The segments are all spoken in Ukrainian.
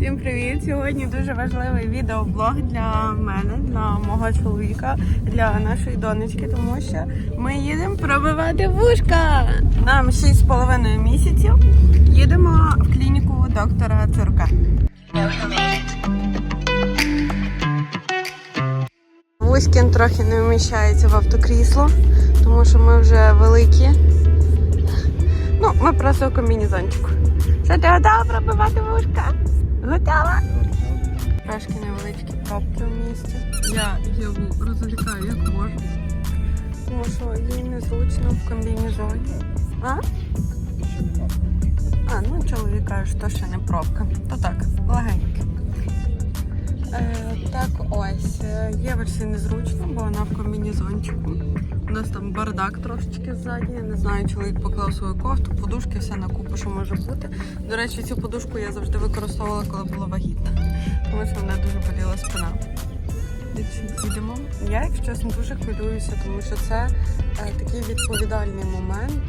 Всім привіт! Сьогодні дуже важливий відеоблог для мене, для мого чоловіка, для нашої донечки, тому що ми їдемо пробивати вушка. Нам 6,5 місяців. Їдемо в клініку доктора Цурка. Вузькін трохи не вміщається в автокрісло, тому що ми вже великі. Ну, ми просто у комбінезончику. Що ти готова пробивати вушка? Готова? Трошки невеличкі пробки в місті. Я Єву розвлікаю як можу. Тому що їй незручно в комбінезоні. А? А, ну чоловіка, що ще не пробка. То так, легеньке. Е, так ось, е, Єверсі незручно, бо вона в комбінезончику. У нас там бардак трошечки ззаді. Я не знаю, чоловік поклав свою кофту, подушки, все на купу, що може бути. До речі, цю подушку я завжди використовувала, коли була вагітна, тому що вона дуже боліла спина. Їдемо. Я, якщо чесно, дуже хвилююся, тому що це е, такий відповідальний момент.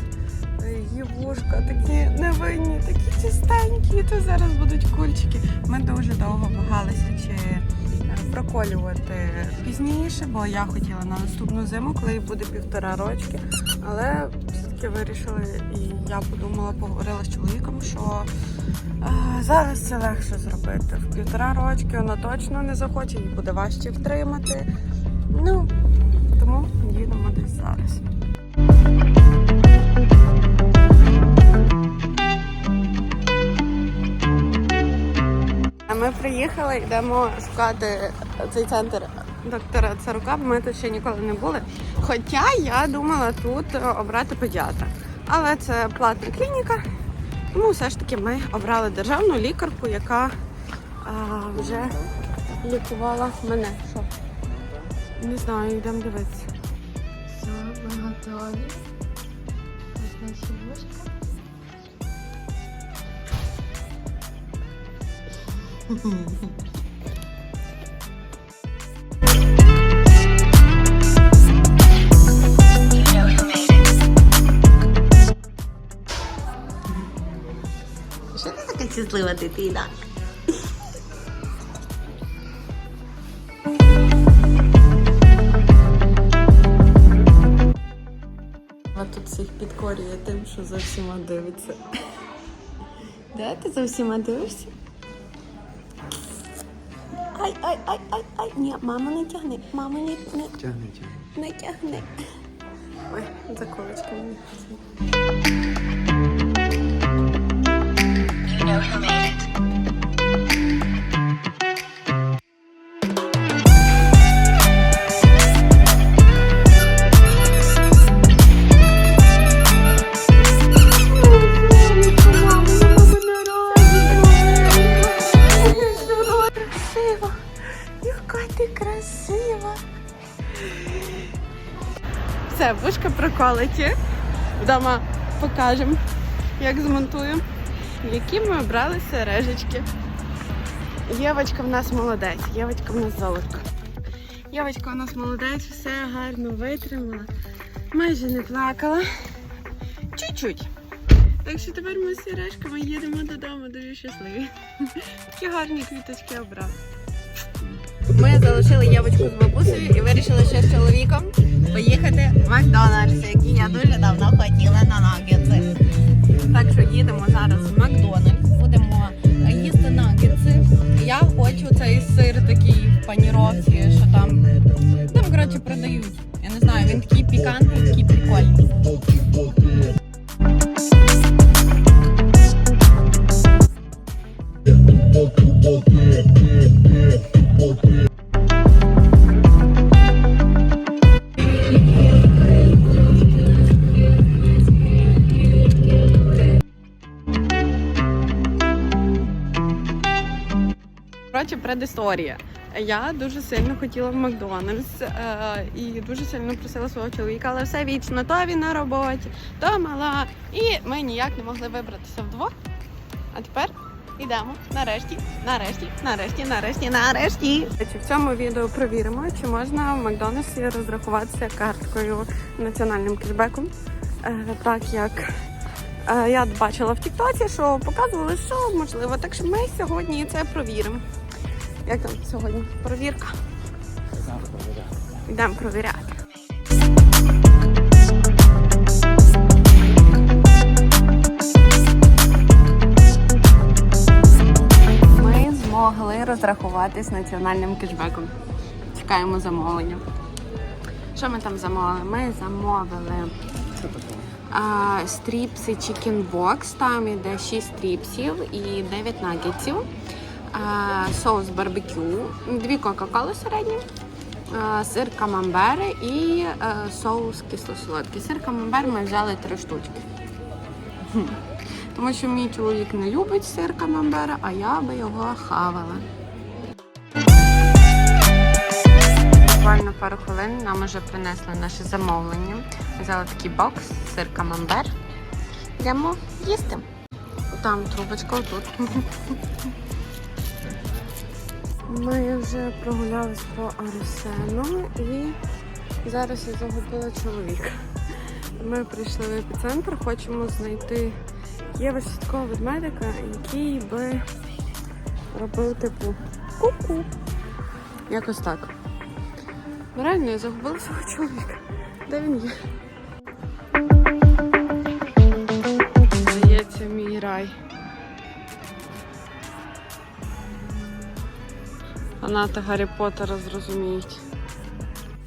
Е, Її вушка такі невинні, такі чистенькі, то зараз будуть кульчики. Ми дуже довго вагалися, чи проколювати пізніше, бо я хотіла на наступну зиму, коли буде півтора рочки. Але все-таки вирішили, і я подумала, поговорила з чоловіком, що е, зараз це легше зробити. В півтора рочки вона точно не захоче, їй буде важче втримати. Ну, тому їдемо десь зараз. Приїхали, йдемо шукати цей центр доктора Царука, бо ми тут ще ніколи не були. Хоча я думала тут обрати педіатра. Але це платна клініка, тому все ж таки ми обрали державну лікарку, яка а, вже лікувала мене. Що? Не знаю, йдемо дивитися. Все, ми готові. Ось наші вушка. Що ти така щаслива дитина? Тут всіх підкорює тим, що за всіма дивиться. Де ти за всіма дивишся? Ай, ай, ай, ай, ай. Ні, мама не тягни. Мама не, не, Тягни, тягни. не тягни. Ой, за колечко мені. Красива! Вушка. Вдома покажемо, як змонтуємо. Які ми обрали сережечки. Євочка в нас молодець, Євочка в нас золотко. Євочка у нас молодець, все гарно витримала. Майже не плакала. Чуть-чуть. Так що тепер ми з сережками їдемо додому дуже щасливі. Такі гарні квіточки обрали. Ми залишили Євочку з бабусею і вирішили ще з чоловіком поїхати в Макдональдс, який я дуже давно хотіла на нагетси. Так що їдемо зараз в Макдональдс, будемо їсти нагетси. Я хочу цей сир такий в паніровці, що там. Там, коротше, продають. Я не знаю, він такий пікантний, такий прикольний. Коротше, предісторія. Я дуже сильно хотіла в Макдональдс е, і дуже сильно просила свого чоловіка, але все вічно. То він на роботі, то мала. І ми ніяк не могли вибратися вдвох. А тепер йдемо. Нарешті, нарешті, нарешті, нарешті, нарешті. В цьому відео провіримо, чи можна в Макдональдсі розрахуватися карткою національним кешбеком, е, так як Е, Я бачила в Тіктоці, що показували, що можливо. Так що ми сьогодні це провіримо. Як там сьогодні? Провірка. Йдемо провіряти. Ми розрахуватись національним кешбеком. Чекаємо замовлення. Що ми там замовили? Ми замовили а, стріпси Chicken Box. Там іде 6 стріпсів і 9 нагетсів. А, соус барбекю, дві кока-коли середні, а, сир камамбер і а, соус кисло-солодкий. Сир камамбер ми взяли три штучки. Тому що мій чоловік не любить сир камамбер, а я би його хавала. Буквально пару хвилин нам вже принесли наше замовлення. Взяли такий бокс, сир камамбер. Йдемо їсти. Там трубочка отут. Ми вже прогулялись по Арсену і зараз я загубила чоловіка. Ми прийшли в епіцентр, хочемо знайти Єва такого ведмедика, який би робив типу ку-ку. Якось так. Ну, Реально, я загубила свого чоловіка. Де він є? Здається, мій рай. Фанати Гаррі Поттера зрозуміють.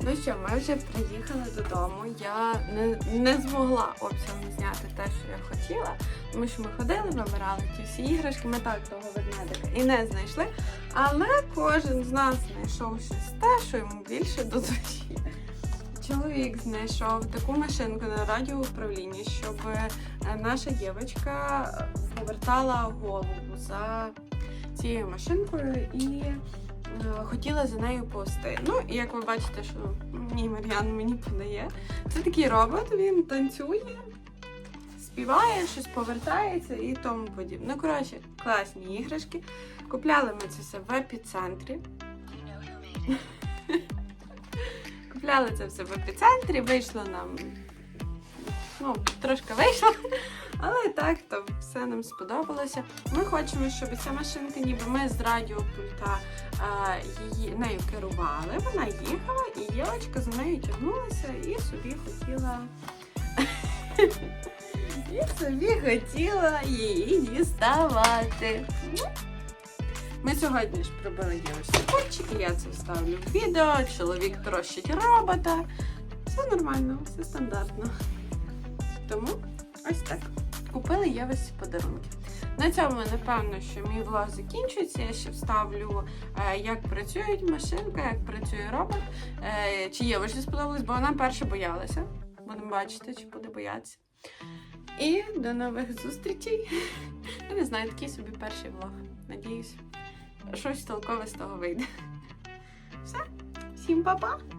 Ну що, ми вже приїхали додому. Я не, не змогла обсягом зняти те, що я хотіла, тому що ми ходили, вибирали ті всі іграшки, ми так того ведмедика і не знайшли. Але кожен з нас знайшов щось те, що йому більше до душі. Чоловік знайшов таку машинку на радіоуправлінні, щоб е, наша дівчинка повертала голову за цією машинкою і хотіла за нею повсти. Ну, і як ви бачите, що мій Мар'ян мені подає. Це такий робот, він танцює, співає, щось повертається і тому подібне. Ну, коротше, класні іграшки. Купляли ми це все в епіцентрі. Купляли це все в епіцентрі, вийшло нам. Ну, трошки вийшло, але так, то все нам сподобалося. Ми хочемо, щоб ця машинка, ніби ми з радіопульта а, її нею керували. Вона їхала, і дівчинка за нею тягнулася і собі хотіла. І собі хотіла її діставати. Ну, Ми сьогодні ж пробили дівчинці кульчики, я це вставлю в відео. Чоловік трощить робота. Все нормально, все стандартно. Тому ось так. Купили Євесі подарунки. На цьому, напевно, що мій влог закінчується. Я ще вставлю, е, як працює машинка, як працює робот. Е, Чи Євесі сподобалось, бо вона перше боялася. Будемо бачити, чи буде боятися. І до нових зустрічей. Я не знаю, такий собі перший влог. Надіюсь, щось толкове з того вийде. Все, всім па-па!